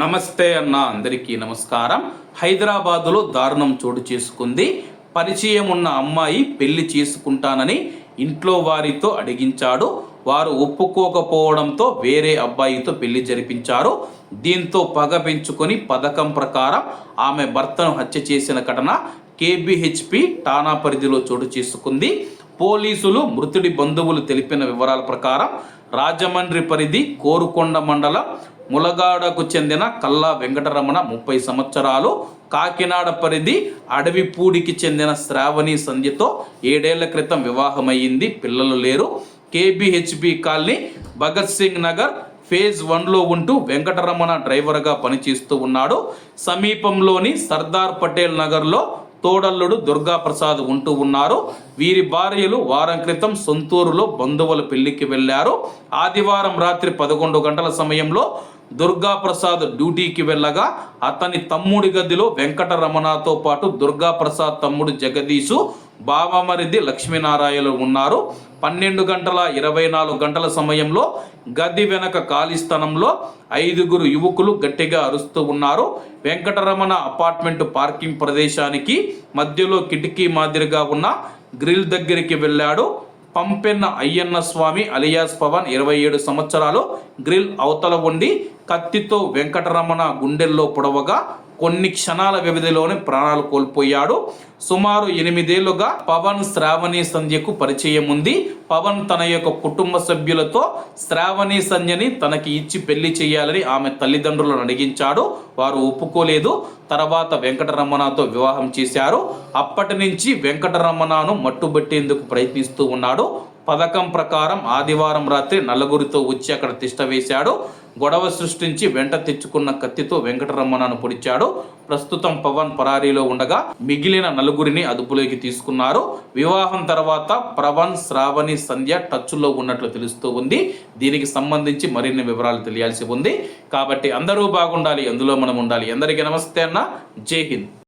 నమస్తే అన్న అందరికీ నమస్కారం. హైదరాబాదులో దారుణం చోటు చేసుకుంది. పరిచయం ఉన్న అమ్మాయి పెళ్ళి చేసుకుంటానని ఇంట్లో వారితో అడిగించాడు. వారు ఒప్పుకోకపోవడంతో వేరే అబ్బాయితో పెళ్ళి జరిపించారు. దీంతో పగ పెంచుకొని పథకం ప్రకారం ఆమె భర్తను హత్య చేసిన ఘటన కేబిహెచ్పి టానా పరిధిలో చోటు చేసుకుంది. పోలీసులు మృతుడి బంధువులు తెలిపిన వివరాల ప్రకారం రాజమండ్రి పరిధి కోరుకొండ మండలం ములగాడకు చెందిన కల్లా వెంకటరమణ ముప్పై సంవత్సరాలు కాకినాడ పరిధి అడవిపూడికి చెందిన శ్రావణి సంధ్యతో ఏడేళ్ళ క్రితం వివాహమయ్యింది పిల్లలు లేరు. KBHB colony Bhagat Singh Nagar phase వన్లో ఉంటూ వెంకటరమణ డ్రైవర్గా పనిచేస్తూ ఉన్నాడు. సమీపంలోని సర్దార్ పటేల్ నగర్లో తోడల్లుడు దుర్గాప్రసాద్ ఉంటూ ఉన్నారు. వీరి భార్యలు వారం క్రితం సొంతూరులో బంధువుల పెళ్ళికి వెళ్ళారు ఆదివారం రాత్రి పదకొండు గంటల సమయంలో దుర్గాప్రసాద్ డ్యూటీకి వెళ్ళగా అతని తమ్ముడి గదిలో వెంకటరమణతో పాటు దుర్గాప్రసాద్ తమ్ముడు జగదీశు బావమరిది లక్ష్మీనారాయణలు ఉన్నారు. పన్నెండు గంటల ఇరవై నాలుగు గంటల సమయంలో గది వెనక ఖాళీ స్థలంలో ఐదుగురు యువకులు గట్టిగా అరుస్తూ ఉన్నారు. వెంకటరమణ అపార్ట్మెంట్ పార్కింగ్ ప్రదేశానికి మధ్యలో కిటికీ మాదిరిగా ఉన్న గ్రిల్ దగ్గరికి వెళ్ళాడు. పంపెన్న అయ్యన్న స్వామి అలియాస్ పవన్ ఇరవై ఏడు సంవత్సరాలు గ్రిల్ అవతల ఉండి కత్తితో వెంకటరమణ గుండెల్లో పొడవగా కొన్ని క్షణాల వ్యవధిలోనే ప్రాణాలు కోల్పోయాడు. సుమారు ఎనిమిదేళ్ళుగా పవన్ శ్రావణి సంధ్యకు పరిచయం ఉంది. పవన్ తన యొక్క కుటుంబ సభ్యులతో శ్రావణి సంధ్యని తనకి ఇచ్చి పెళ్ళి చేయాలని ఆమె తల్లిదండ్రులను అడిగించాడు. వారు ఒప్పుకోలేదు. తర్వాత వెంకటరమణతో వివాహం చేశారు. అప్పటి నుంచి వెంకటరమణను మట్టుబట్టేందుకు ప్రయత్నిస్తూ ఉన్నాడు. పథకం ప్రకారం ఆదివారం రాత్రి నలుగురితో వచ్చి అక్కడ తిష్ట వేశాడు. గొడవ సృష్టించి వెంట తెచ్చుకున్న కత్తితో వెంకటరమణను పొడిచాడు. ప్రస్తుతం పవన్ పరారీలో ఉండగా మిగిలిన నలుగురిని అదుపులోకి తీసుకున్నారు. వివాహం తర్వాత ప్రవన్ శ్రావణి సంధ్య టచ్లో ఉన్నట్లు తెలుస్తూ ఉంది. దీనికి సంబంధించి మరిన్ని వివరాలు తెలియాల్సి ఉంది. కాబట్టి అందరూ బాగుండాలి అందులో మనం ఉండాలి. అందరికీ నమస్తే అన్న. జై హింద్.